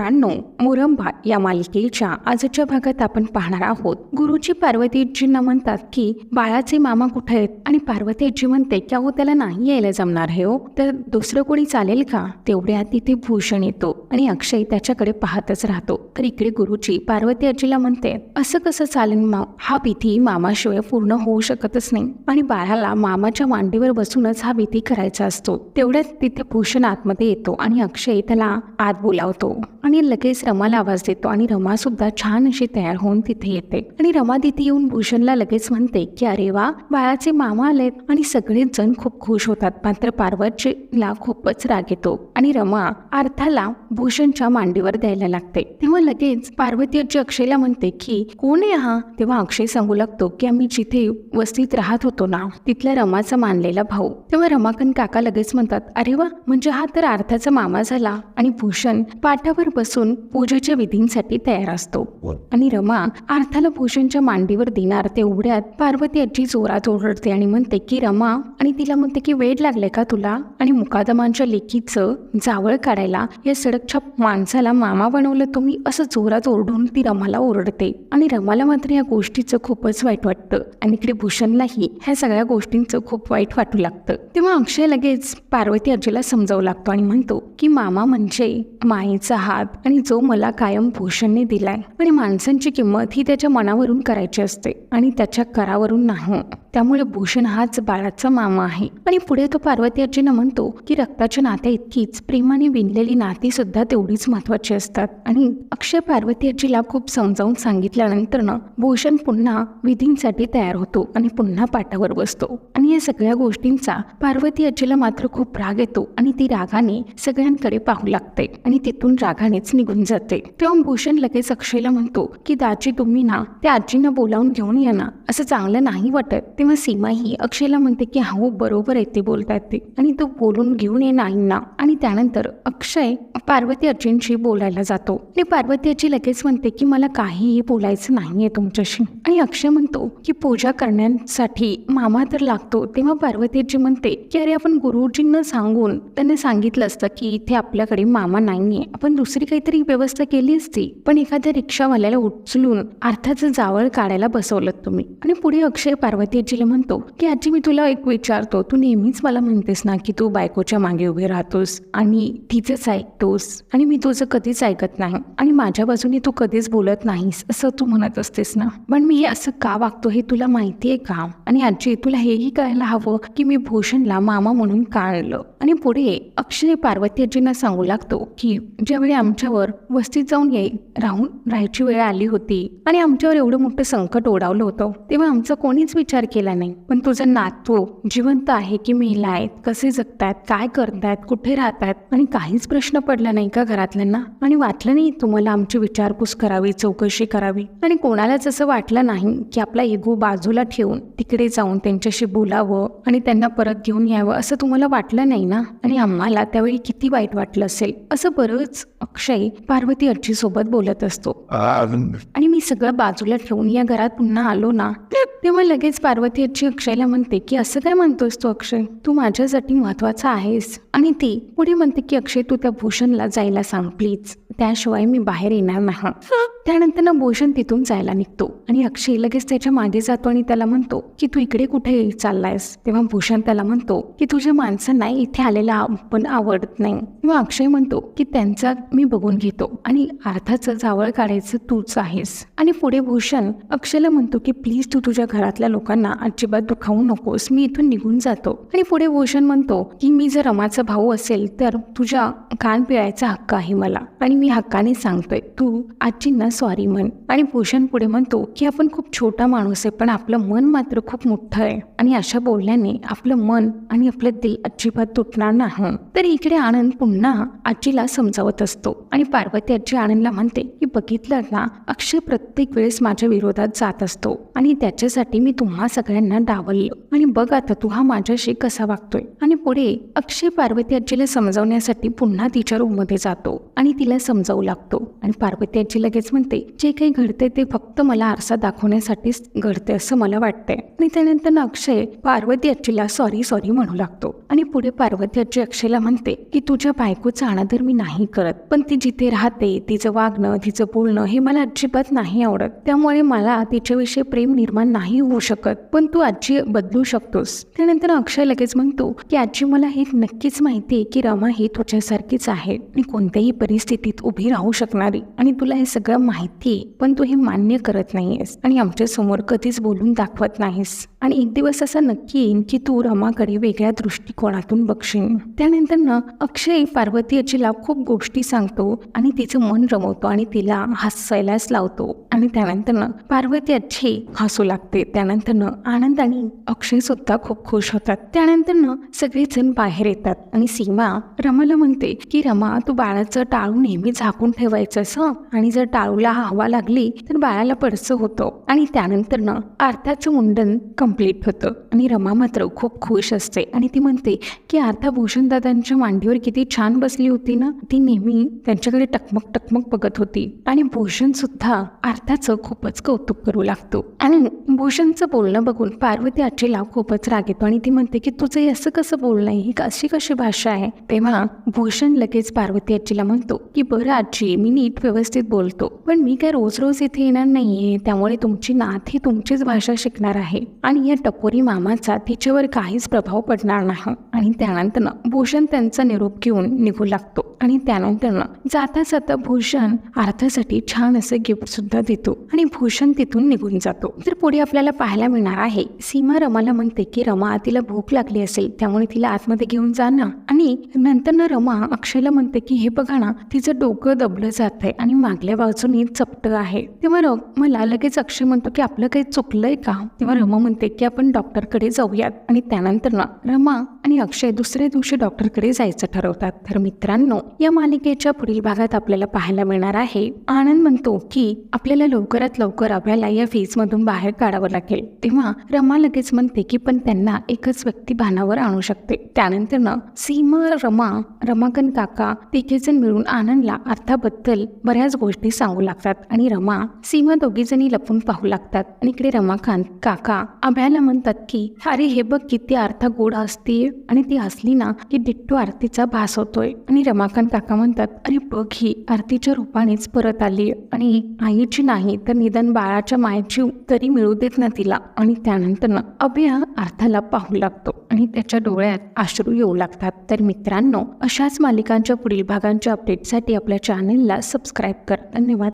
मित्रांनो मुरंबा या मालिकेच्या आजच्या भागात आपण पाहणार आहोत. गुरुजी पार्वतीजींना म्हणतात की बाळाचे मामा कुठे आहेत आणि पार्वतीजी म्हणते की अहो त्याला नाही यायला जमणार हे हो. तर दुसरं कोणी चालेल का? तेवढ्या तिथे भूषण येतो आणि अक्षय त्याच्याकडे पाहतच राहतो. तर इकडे गुरुजी पार्वती आजीला म्हणते असं कसं चालेल मा? हा विधी मामाशिवाय पूर्ण होऊ शकतच नाही. आणि बाळाला मामाच्या मांडीवर बसूनच हा विधी करायचा असतो. तेवढ्यात तिथे भूषण आतमध्ये येतो आणि अक्षय त्याला आत बोलावतो. आणि लगेच रमाला आवाज देतो आणि रमा सुद्धा छान अशी तयार होऊन तिथे येते. आणि रमा तिथे येऊन भूषणला लगेच म्हणते की अरे वा बाळाचे मामा आलेत. आणि सगळेच जण खूप खुश होतात. मात्र पार्वतीला खूपच राग येतो. आणि रमा अर्थाला भूषणच्या मांडीवर द्यायला लागते. तेव्हा लगेच पार्वती अक्षयला म्हणते की कोण आहे हा? तेव्हा अक्षय सांगू लागतो की आम्ही जिथे वस्तीत राहत होतो ना तिथल्या रमाचा मानलेला भाऊ. तेव्हा रमाकांत काका लगेच म्हणतात अरे वा म्हणजे हा तर अर्थाचा मामा झाला. आणि भूषण पाठावर बसून पूजेच्या विधींसाठी तयार असतो. आणि रमा अर्थाला भूषणच्या मांडीवर देणार तेवढ्यात पार्वती आजी जोरात ओरडते आणि म्हणते की रमा आणि तिला म्हणते की वेळ लागले का तुला? आणि मुकादमांच्या लेखीचं जावळ काढायला या सडकच्या माणसाला मामा बनवलं तुम्ही असं जोरात ओरडून ती रमाला ओरडते. आणि रमाला मात्र या गोष्टीचं खूपच वाईट वाटतं. आणि इकडे भूषणलाही ह्या सगळ्या गोष्टींचं खूप वाईट वाटू लागतं. तेव्हा अक्षय लगेच पार्वती आजीला समजावू लागतो आणि म्हणतो की मामा म्हणजे मायेचा हात आणि जो मला कायम भूषणने दिलाय. आणि माणसांची किंमत ही त्याच्या मनावरून करायची असते आणि त्याच्या करावरून नाही. त्यामुळे भूषण हाच बाळाचा मामा आहे. आणि पुढे तो पार्वती आजीनं म्हणतो की रक्ताच्या नात्या इतकीच प्रेमाने विणलेली नाती सुद्धा तेवढीच महत्वाची असतात. आणि अक्षय पार्वती आजीला खूप समजावून सांगितल्यानंतर ना भूषण पुन्हा विधींसाठी तयार होतो आणि पुन्हा पाटावर बसतो. आणि या सगळ्या गोष्टींचा पार्वती आजीला मात्र खूप राग येतो आणि ती रागाने सगळ्यांकडे पाहू लागते आणि तिथून रागानेच निघून जाते. तेव्हा भूषण लगेच अक्षयला म्हणतो की दाजी तुम्ही ना त्या आजींना बोलावून घेऊन या ना असं चांगलं नाही वाटत. तेव्हा सीमा ही अक्षयला म्हणते की हो बरोबर आहे ते बोलतायत ते. आणि तो बोलून घेऊन ये नाईंना आणि त्यानंतर अक्षय पार्वती अर्जुनशी बोलायला जातो. आणि पार्वती अर्जी लगेच म्हणते की मला काहीही बोलायचं नाहीये तुमच्याशी. आणि अक्षय म्हणतो की पूजा करण्यासाठी मामा तर लागतो. तेव्हा पार्वतीजी म्हणते की अरे आपण गुरुजींना सांगून त्यांनी सांगितलं असतं की इथे आपल्याकडे मामा नाहीये. आपण दुसरी काहीतरी व्यवस्था केली असती. पण एखाद्या रिक्षावाल्याला उचलून अर्थाचं जावळ काढायला बसवलं तुम्ही. आणि पुढे अक्षय पार्वती आजीला म्हणतो की आजी मी तुला एक विचारतो. तू नेहमीच मला म्हणतेस ना की तू बायकोच्या मागे उभे राहतोस आणि तिचंच ऐकतोस आणि मी तुझं कधीच ऐकत नाही आणि माझ्या बाजूने तू कधीच बोलत नाहीस असं तू म्हणत असतेस ना. पण मी असं का वागतो हे तुला माहिती आहे का? आणि आजी तुला हेही कळायला हवं की मी भूषणला मामा म्हणून काळलं आणि पुढे अक्षय पार्वती आजींना सांगू लागतो की ज्यावेळी आमच्यावर वस्तीत जाऊन ये राहून राहायची वेळ आली होती आणि आमच्यावर एवढं मोठं संकट ओढावलं होतं तेव्हा आमचा कोणीच विचार केला नाही. पण तुझा नातू जिवंत आहे की मेला आहेत? कसे जगतायत? काय करतायत? कुठे राहतायत? आणि काहीच प्रश्न पडला नाही का घरातल्यांना? आणि वाटलं नाही तुम्हाला आमची विचारपूस करावी चौकशी करावी? आणि कोणालाच असं वाटलं नाही की आपला इगो बाजूला ठेवून तिकडे जाऊन त्यांच्याशी बोलावं आणि त्यांना परत घेऊन यावं असं तुम्हाला वाटलं नाही ना? आणि आम्हाला त्यावेळी किती वाईट वाटलं असेल? असं बरंच अक्षय पार्वती आजी सोबत बोलत असतो. आणि मी सगळं बाजूला ठेवून या घरात पुन्हा आलो ना? तेव्हा लगेच पार्वती आजी अक्षयला म्हणते की असं काय म्हणतोस तू अक्षय? तू माझ्यासाठी महत्त्वाचा आहेस. आणि ती पुढे म्हणते की अक्षय तू त्या भूषणला जायला सांग प्लीज. त्याशिवाय मी बाहेर येणार नाही. त्यानंतर ना भूषण तिथून जायला निघतो. आणि अक्षय लगेच त्याच्यामागे जातो आणि त्याला म्हणतो की तू इकडे कुठे चाललायस? तेव्हा भूषण त्याला म्हणतो की तुझ्या माणसांना इथे आलेला पण आवडत नाही. किंवा अक्षय म्हणतो की त्यांचा मी बघून घेतो आणि अर्थाचं जावळ काढायचं तूच आहेस. आणि पुढे भूषण अक्षयला म्हणतो की प्लीज तू तुझ्या घरातल्या लोकांना अजिबात दुखावू नकोस मी इथून निघून जातो. आणि पुढे भूषण म्हणतो की मी जर रमाचा भाऊ असेल तर तुझ्या कान पिळायचा हक्क आहे मला आणि मी हक्काने सांगतोय तू आजींना सॉरी म्हण. आणि भूषण पुढे म्हणतो की आपण खूप छोटा माणूस आहे पण आपलं मन मात्र खूप मोठं आहे. आणि अशा बोलण्याने आपलं मन आणि आपलं दिल अजिबात तुटणार नाही. तर इकडे आनंद पुन्हा आजीला समजावत असतो. आणि पार्वती आजी आनंदला म्हणते की बघितलं ना अक्षय प्रत्येक वेळेस माझ्या विरोधात जात असतो. आणि त्याच्यासाठी मी तुम्हा सगळ्यांना डावललं. आणि बघ आता तू हा माझ्याशी कसा वागतोय. आणि पुढे अक्षय पार्वती आजीला समजावण्यासाठी पुन्हा तिच्या रूममध्ये जातो. आणि तिला समजावू लागतो. आणि पार्वती आजी लगेच म्हणते जे काही घडते ते फक्त मला आरसा दाखवण्यासाठीच घडते असं मला वाटतंय. आणि त्यानंतर अक्षय पार्वती आजीला सॉरी सॉरी म्हणू लागतो. आणि पुढे पार्वती आजी अक्षयला म्हणते की तुझ्या बायकोचा अनादर मी नाही करत पण ती जिथे राहते तिचं वागणं तिचं बोलणं हे मला अजिबात नाही आवडत. त्यामुळे मला तिच्याविषयी प्रेम निर्माण नाही होऊ शकत पण तू आजी बदलू शकतोस. त्यानंतर अक्षय लगेच म्हणतो की आजी मला हे नक्कीच माहिती आहे की रमा ही तुझ्यासारखीच आहे. आणि कोणत्याही परिस्थितीत उभी राहू शकणारी आणि तुला हे सगळं माहिती आहे पण तू हे मान्य करत नाहीयेस आणि आमच्यासमोर कधीच बोलून दाखवत नाहीस. आणि एक दिवस असा नक्की येईन की तू रमाकडे वेगळ्या दृष्टिकोनातून बघशील. त्यानंतर ना अक्षय पार्वती आजीला खूप गोष्टी सांगतो आणि तिचं मन रमवतो आणि तिला हसायलाच लावतो. आणि त्यानंतर ना पार्वती अच्छी हसू लागते. त्यानंतर ना आनंद आणि अक्षय सुद्धा खूप खुश होतात. त्यानंतर ना सगळेजण बाहेर येतात आणि सीमा रमाला म्हणते की रमा तू बाळाचं टाळू नेहमी झाकून ठेवायचं असं आणि जर टाळूला हवा लागली तर बाळाला पडसं होतं आणि त्यानंतर ना अर्थाचं मुंडन कंप्लीट होतं. आणि रमा मात्र खूप खुश असते आणि ती म्हणते की अर्था भूषणदादांच्या मांडीवर किती छान बसली होती ना? ती नेहमी त्यांच्याकडे टकमक टकमक बघत होती. आणि भूषण सुद्धा अर्थाचं खूपच कौतुक करू लागतो. आणि भूषणचं बोलणं बघून पार्वती आजीला खूपच राग येतो आणि ती म्हणते की तुझं असं कसं बोलणं ही अशी कशी भाषा आहे? तेव्हा भूषण लगेच पार्वती आजीला म्हणतो की बरं आजी मी नीट व्यवस्थित बोलतो. पण मी काय रोज रोज इथे येणार नाही आहे त्यामुळे तुमची नात ही तुमचीच भाषा शिकणार आहे. आणि या टपोरी मामाचा तिच्यावर काहीच प्रभाव पडणार नाही. आणि त्यानंतरनं भूषण त्यांचा निरोप घेऊन निघू लागतो. आणि त्यानंतरनं जाता जाता भूषण अर्थासाठी छान असं गिफ्ट सुद्धा देतो. आणि भूषण तिथून निघून जातो. तर पुढे आपल्याला पाहायला मिळणार आहे. सीमा रमाला म्हणते की रमा तिला भूक लागली असेल. त्यामुळे तिला आतमध्ये घेऊन जा ना. आणि नंतर रमा अक्षयला म्हणते की हे बघा ना तिचं डोकं दबलं जात आहे आणि मागल्या बाजूने चपट आहे. तेव्हा र मला लगेच अक्षय म्हणतो की आपलं काही चुकलंय का? तेव्हा रमा म्हणते की आपण डॉक्टरकडे जाऊयात. आणि त्यानंतर ना रमा आणि अक्षय दुसऱ्या दिवशी डॉक्टरकडे जायचं ठरवतात. तर मित्रांनो या मालिकेच्या पुढील भागात आपल्याला पाहायला मिळणार आहे आनंद म्हणतो की आपल्याला लवकरात लवकर आपल्याला या फेजमधून बाहेर काढावं लागेल. तेव्हा रमा लगेच म्हणते की पण त्यांना एकच व्यक्ती भानावर आणू शकते. त्यानंतर ना सीमा रमा रमाकन काका तिघेजण मिळून आनंदला अर्थाबद्दल बऱ्याच गोष्टी सांगू लागतात आणि रमा सीमा दोघीजणी लपून पाहू लागतात. आणि इकडे रमाकांत काका अभ्याला म्हणतात की अरे हे बघ किती अर्थ गोड असते आणि ती असली ना की डिट्टू आरतीचा भास होतोय. आणि रमाकांत काका म्हणतात अरे बघ ही आरतीच्या रूपानेच परत आली. आणि आईची नाही तर निदान बाळाच्या मायेची तरी मिळू देत ना तिला. आणि त्यानंतर अभया अभ्या अर्थाला पाहू लागतो. आणि त्याच्या डोळ्यात अश्रू येऊ लागतात. तर मित्रांनो अशाच मालिकांच्या पुढील भागांच्या अपडेटसाठी आपल्या चॅनेलला सबस्क्राईब कर. धन्यवाद.